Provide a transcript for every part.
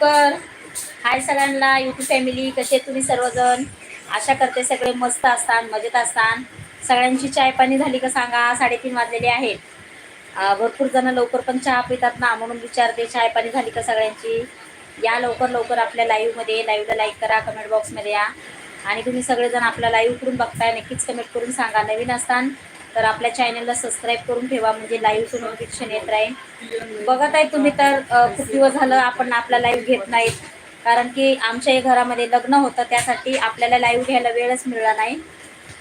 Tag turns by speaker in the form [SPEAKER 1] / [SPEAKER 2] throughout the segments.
[SPEAKER 1] लवकर हाय सगळ्यांना YouTube family कसे तुम्ही सर्वजण? आशा करते सगळे मस्त असतात मजेत असतात सगळ्यांची चाय पाणी झाली का सांगा साडेतीन वाजलेले आहेत. भरपूर जण लवकर पण चहा पितात ना म्हणून विचारते चाय पाणी झाली का सगळ्यांची? या लवकर लवकर आपल्या लाईव्हमध्ये लाईव्हला लाईक करा कमेंट बॉक्समध्ये या. आणि तुम्ही सगळेजण आपला लाईव्ह करून बघताय नक्कीच कमेंट करून सांगा. नवीन असताना तर आपल्या चॅनलला सबस्क्राईब करून ठेवा म्हणजे लाईव्हचं नोटिफिकेशन येत राहील. बघत आहे तुम्ही तर खूप दिवस झालं आपण आपला लाईव्ह घेत नाहीत. कारण की आमच्या घरामध्ये लग्न होतं त्यासाठी आपल्याला लाईव्ह घ्यायला वेळच मिळाला नाही.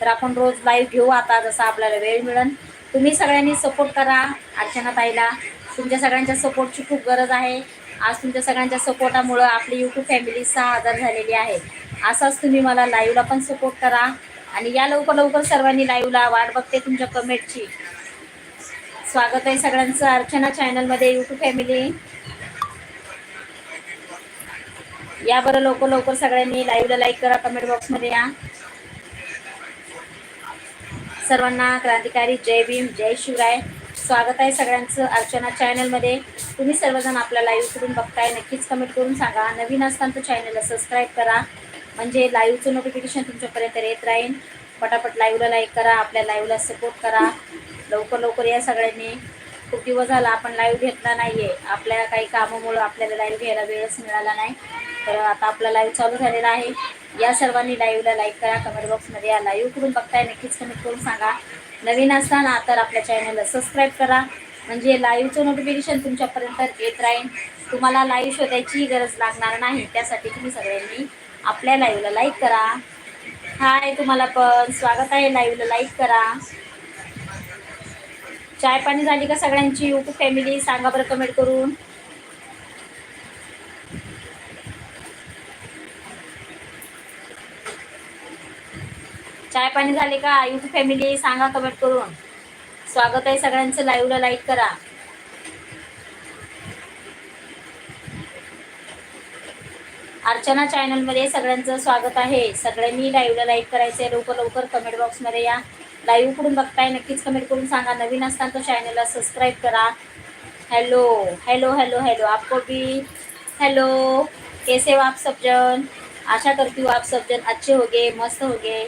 [SPEAKER 1] तर आपण रोज लाईव्ह घेऊ आता जसा आपल्याला वेळ मिळेल तुम्ही सगळ्यांनी सपोर्ट करा अर्चना ताईला. तुमच्या सगळ्यांच्या सपोर्टची खूप गरज आहे. आज तुमच्या सगळ्यांच्या सपोर्टामुळं आपली यूट्यूब फॅमिली सहा हजार झालेली आहे. असाच तुम्ही मला लाईव्हला पण सपोर्ट करा. आणि या लवकर लवकर सर्वांनी लाईव्हला वाट बघते तुमच्या कमेंटची स्वागत आहे सगळ्यांचं अर्चना चॅनलमध्ये यूट्यूब फॅमिली या बरं लवकर लवकर सगळ्यांनी लाईव्हला लाईक करा कमेंट बॉक्समध्ये या. सर्वांना क्रांतिकारी जय भीम जय शिवराय. स्वागत आहे सगळ्यांचं अर्चना चॅनलमध्ये तुम्ही सर्वजण आपल्या लाईव्ह करून बघताय नक्कीच कमेंट करून सांगा. नवीन असताना तर चॅनलला सबस्क्राईब करा. म्हणजे लाईव्हचं नोटिफिकेशन तुमच्यापर्यंत येत राहील. पटापट लाईव्हला लाईक करा आपल्या लाईव्हला सपोर्ट करा. लवकर लवकर या सगळ्यांनी. खूप दिवस झाला आपण लाईव्ह घेतला नाही आहे आपल्या काही कामामुळं आपल्याला लाईव्ह घ्यायला वेळच मिळाला नाही. तर आता आपला लाईव्ह चालू झालेला आहे. या सर्वांनी लाईव्हला लाईक करा. कमेंट बॉक्समध्ये या लाईव्ह करून बघताय नक्कीच कमेंट करून सांगा. नवीन असताना तर आपल्या चॅनलला सबस्क्राईब करा. म्हणजे लाईव्हचं नोटिफिकेशन तुमच्यापर्यंत येत राहील. तुम्हाला लाईव्ह शोधायची गरज लागणार नाही. त्यासाठी तुम्ही सगळ्यांनी आपल्या लाईव्हला लाईक करा. हाय तुम्हाला पण. स्वागत आहे लाईव्हला लाईक करा. चाय पाणी झाली का सगळ्यांची? यूट्यूब फॅमिली सांगा बरं कमेंट करून. चाय पाणी झाले का? यूट्यूब फॅमिली सांगा कमेंट करून. स्वागत आहे सगळ्यांचं. लाईव्हला लाईक करा. अर्चना चॅनलमध्ये सगळ्यांचं स्वागत आहे. सगळ्यांनी लाईव्हला लाईक करायचं आहे लवकर लवकर कमेंट बॉक्समध्ये या. लाईव्हकडून बघताय? नक्कीच कमेंट करून सांगा. नवीन असताना तो चॅनलला सबस्क्राईब करा. हॅलो हॅलो हॅलो हॅलो आपको भी हॅलो कैसे हो आप सबजन? आशा करती हूँ आप सबजन अच्छे हो गए मस्त हो गए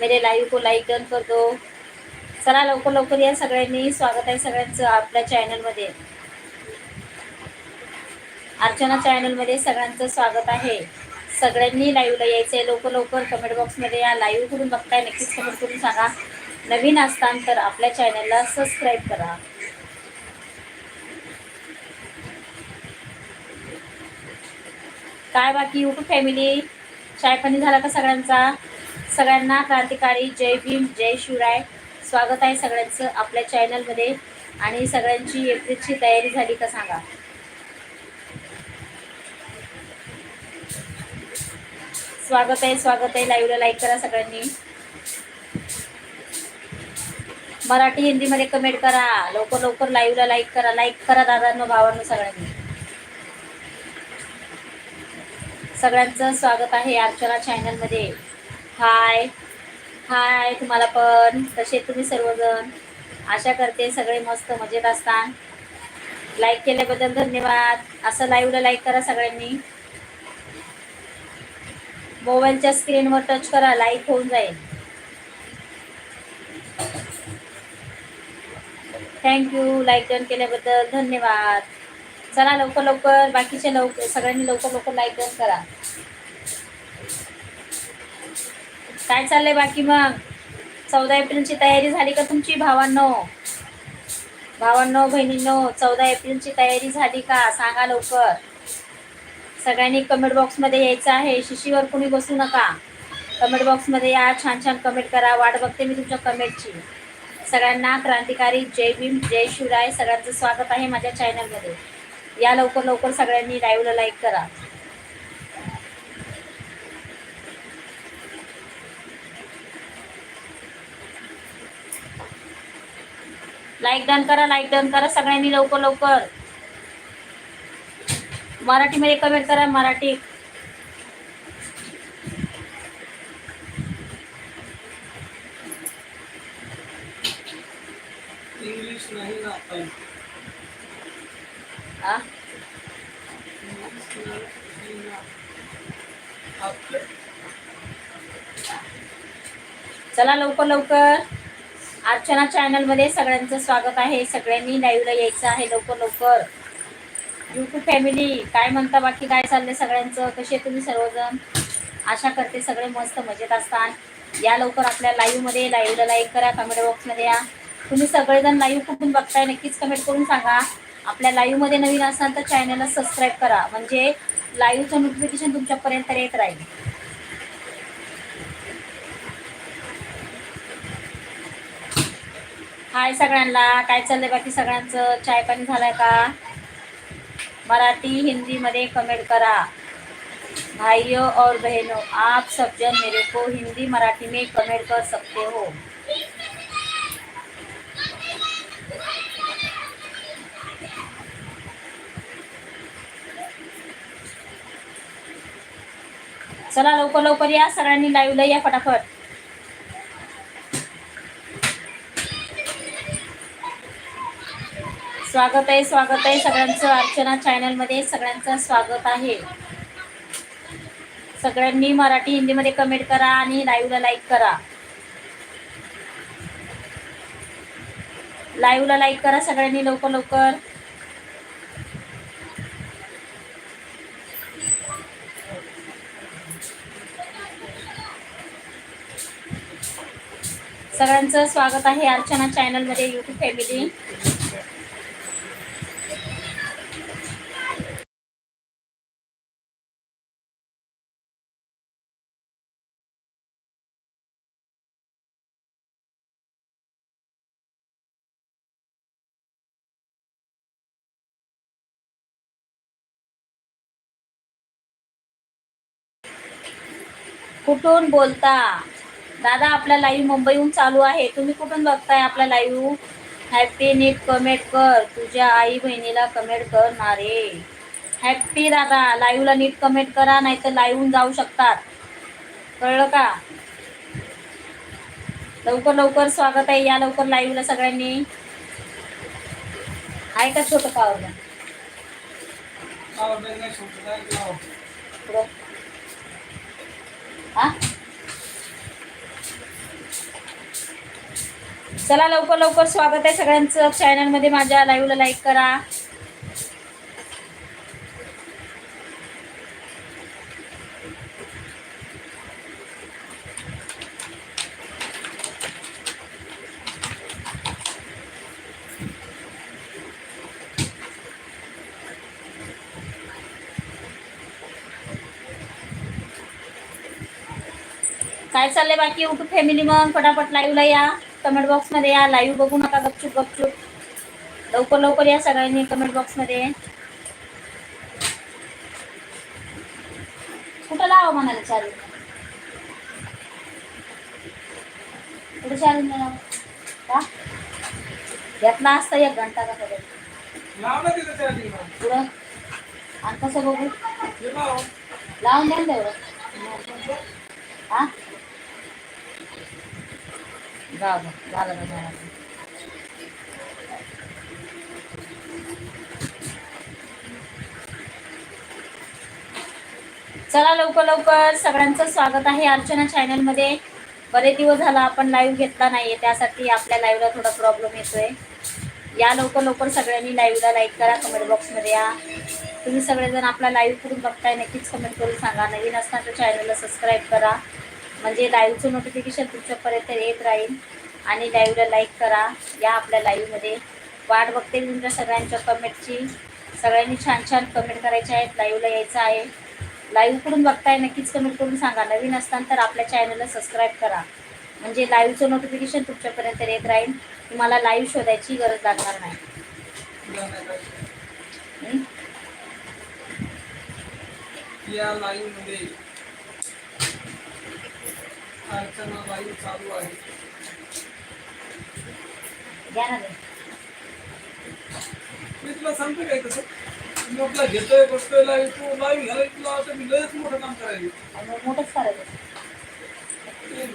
[SPEAKER 1] मेरे लाईव्ह को लाईक डन कर दो. चला लवकर लवकर या. सगळ्यांनी स्वागत आहे सगळ्यांचं आपल्या चॅनलमध्ये अर्चना चॅनलमध्ये सगळ्यांचं स्वागत आहे. सगळ्यांनी लाईव्हला यायचं आहे लवकर लवकर कमेंट बॉक्समध्ये या लाईव्ह करून बघताय. नक्कीच कमेंट करून सांगा. नवीन असतान तर आपल्या चॅनलला सबस्क्राईब करा. काय बाकी? यूट्यूब फॅमिली चाय पाणी झाला का सगळ्यांचा? सगळ्यांना क्रांतिकारी जय भीम जय शिवराय. स्वागत आहे सगळ्यांचं आपल्या चॅनलमध्ये आणि सगळ्यांची एप्रिलची तयारी झाली का सांगा. स्वागत आहे स्वागत आहे. लाईव्हला लाईक करा सगळ्यांनी. मराठी हिंदीमध्ये कमेंट करा. लवकर लवकर लाईव्हला लाईक करा. लाईक करा दादांनो भावांनो सगळ्यांनी. सगळ्यांचं स्वागत आहे अर्चना चॅनलमध्ये हाय हाय तुम्हाला पण. कसे तुम्ही सर्वजण? आशा करते सगळे मस्त मजेत असतात लाईक केल्याबद्दल धन्यवाद. असं लाईव्हला लाईक करा सगळ्यांनी. मोबाईलच्या स्क्रीनवर टच करा लाईक होऊन जाईल. थँक्यू लाईक डन केल्याबद्दल धन्यवाद. चला लवकर लवकर बाकीचे लवकर सगळ्यांनी लवकर लवकर लाईक डन करा. काय चाललंय बाकी मग? चौदा एप्रिलची तयारी झाली का तुमची भावांनो? भावांनो बहिणींनो चौदा एप्रिलची तयारी झाली का? सांगा लवकर. सगळ्यांनी कमेंट बॉक्समध्ये यायचं आहे. शिशीवर कुणी बसू नका. कमेंट बॉक्समध्ये या. छान छान कमेंट करा. वाट बघते मी तुमच्या कमेंटची सगळ्यांना क्रांतिकारी जय भीम जय शिवराय. सगळ्यांचं स्वागत आहे माझ्या चॅनलमध्ये या लवकर लवकर सगळ्यांनी लाईव्हला लाईक करा. लाईक डन करा लाईक डन करा. सगळ्यांनी लवकर लवकर. मराठीमध्ये कमेंट करा मराठी. चला लवकर लवकर. अर्चना चॅनलमध्ये सगळ्यांचं स्वागत आहे. सगळ्यांनी लाईव्हला यायचं आहे. लवकर लवकर. यूट्यूब फॅमिली काय म्हणता बाकी काय चाललंय सगळ्यांचं? कसे तुम्ही सर्वजण? आशा करते सगळे मस्त मजेत असतात. या लवकर आपल्या लाईव्हमध्ये लाईव्हला लाईक करा कमेंट बॉक्समध्ये या. तुम्ही सगळेजण लाईव्ह कुठून बघताय नक्कीच कमेंट करून सांगा. आपल्या लाईव्हमध्ये नवीन असाल तर चॅनलला सबस्क्राईब करा. म्हणजे लाईव्हचं नोटिफिकेशन तुमच्यापर्यंत येत राहील. हाय सगळ्यांना. काय चाललंय बाकी सगळ्यांचं? चाय पाणी झालंय का? मराठी, हिंदी मध्ये कमेंट करा। भाइयों और बहनों, आप सब जन मेरे को हिंदी, मराठी में कमेंट कर सकते हो। चला लवकर लवकर या सगळ्यांनी लाईव्हला या फटाफट. स्वागत आहे स्वागत आहे. सगळ्यांचं अर्चना चॅनलमध्ये सगळ्यांचं स्वागत आहे. सगळ्यांनी मराठी हिंदीमध्ये कमेंट करा आणि लाईव्हला लाईक करा. लाईव्हला लाईक करा सगळ्यांनी लवकर लवकर. सगळ्यांचं स्वागत आहे अर्चना चॅनलमध्ये यूट्यूब फॅमिली कुठून बोलता? दादा आपला लाईव्ह मुंबईहून चालू आहे. तुम्ही कुठून बघताय आपला लाईव्ह हॅपी नीट कमेंट कर. तुझ्या आई बहिणीला कमेंट कर ना रे हॅपी दादा लाईव्हला नीट कमेंट करा नाही तर लाईव्हहून जाऊ शकतात. कळलं का? लवकर लवकर स्वागत आहे. या लवकर लाईव्हला सगळ्यांनी. आहे का छोटं पावलं चला लवकर लवकर स्वागत आहे सगळ्यांचं. चॅनलमध्ये माझ्या लाईव्हला लाईक करा. काय चाललंय बाकी? युट्यूब फॅमिली मग. फटाफट लाईव्हला या. कमेंट बॉक्समध्ये या. लाईव्ह बघू नका गपचूप गपचूप. लवकर लवकर या सगळ्यांनी कमेंट बॉक्समध्ये कुठं लावा म्हणाले चालू? कुठं चालू का घेतला असता एक घंटा का सगळं? पुढं? आणि कसं बघू? लावून द्या तेवढं. हा? जाऊ दे झालं का झालं चला लवकर लवकर सगळ्यांचं स्वागत आहे अर्चना चॅनलमध्ये बरेच दिवस झाला आपण लाईव्ह घेतला नाहीये त्यासाठी आपल्या लाईव्हला थोडा प्रॉब्लेम येतोय. या लवकर लवकर सगळ्यांनी लाईव्हला लाईक करा कमेंट बॉक्समध्ये या. तुम्ही सगळेजण आपला लाईव्ह करून बघताय नक्कीच कमेंट करून सांगा. नवीन असताना चॅनलला सबस्क्राईब करा. म्हणजे लाईव्हचं नोटिफिकेशन तुमच्यापर्यंत येत राहील. आणि लाईव्हला लाईक करा. या आपल्या लाईव्हमध्ये वाट बघते तुमच्या सगळ्यांच्या कमेंटची सगळ्यांनी छान छान कमेंट करायचे आहेत. लाईव्हला यायचं आहे. लाईव्ह करून बघताय नक्कीच कमेंट करून सांगा. नवीन असताना तर आपल्या चॅनलला सबस्क्राईब करा. म्हणजे लाईव्हचं नोटिफिकेशन तुमच्यापर्यंत येत राहील. तुम्हाला लाईव्ह शोधायची गरज लागणार नाही.
[SPEAKER 2] या लाईव्हमध्ये अर्चना चालू आहे. मी तुला सांगतो काय तसं? मी आपला घेतोय बसतोय लाईव्ह तू लाईव्ह घ्यायला तुला आता मी लयच मोठं काम
[SPEAKER 1] मग मोठंच करायचं.
[SPEAKER 2] ते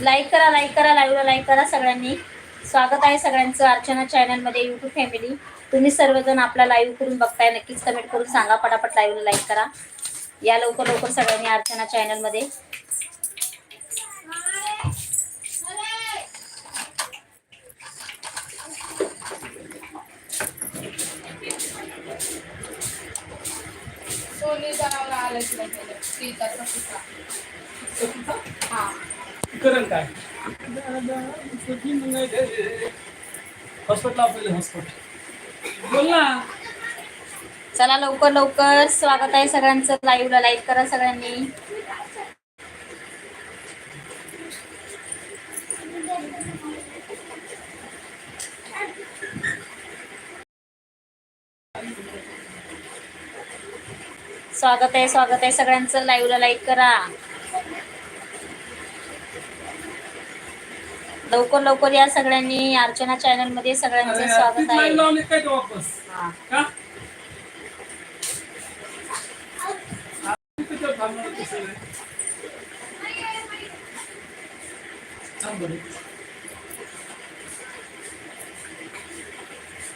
[SPEAKER 1] लाईक करा लाईक करा लाईव्हला लाईक करा सगळ्यांनी. स्वागत आहे सगळ्यांचं अर्चना चॅनलमध्ये यूट्यूब फॅमिली तुम्ही सर्वजण आपला लाईव्ह करून बघताय नक्कीच कमेंट करून सांगा. पटापट लाईव्हला लाईक करा. या लवकर लवकर सगळ्यांनी अर्चना चॅनलमध्ये
[SPEAKER 3] सोनी जनावर आलं तुला केलं सीताचा सुका हा.
[SPEAKER 2] करण काय? हॉस्पिटल आपल्याला हॉस्पिटल. बोल ना.
[SPEAKER 1] चला लवकर लवकर. स्वागत आहे सगळ्यांचं. लाईव्हला लाईक करा सगळ्यांनी. स्वागत आहे स्वागत आहे सगळ्यांचं. लाईव्हला लाईक करा. लवकर लवकर या सगळ्यांनी अर्चना चॅनलमध्ये सगळ्यांचं स्वागत आहे.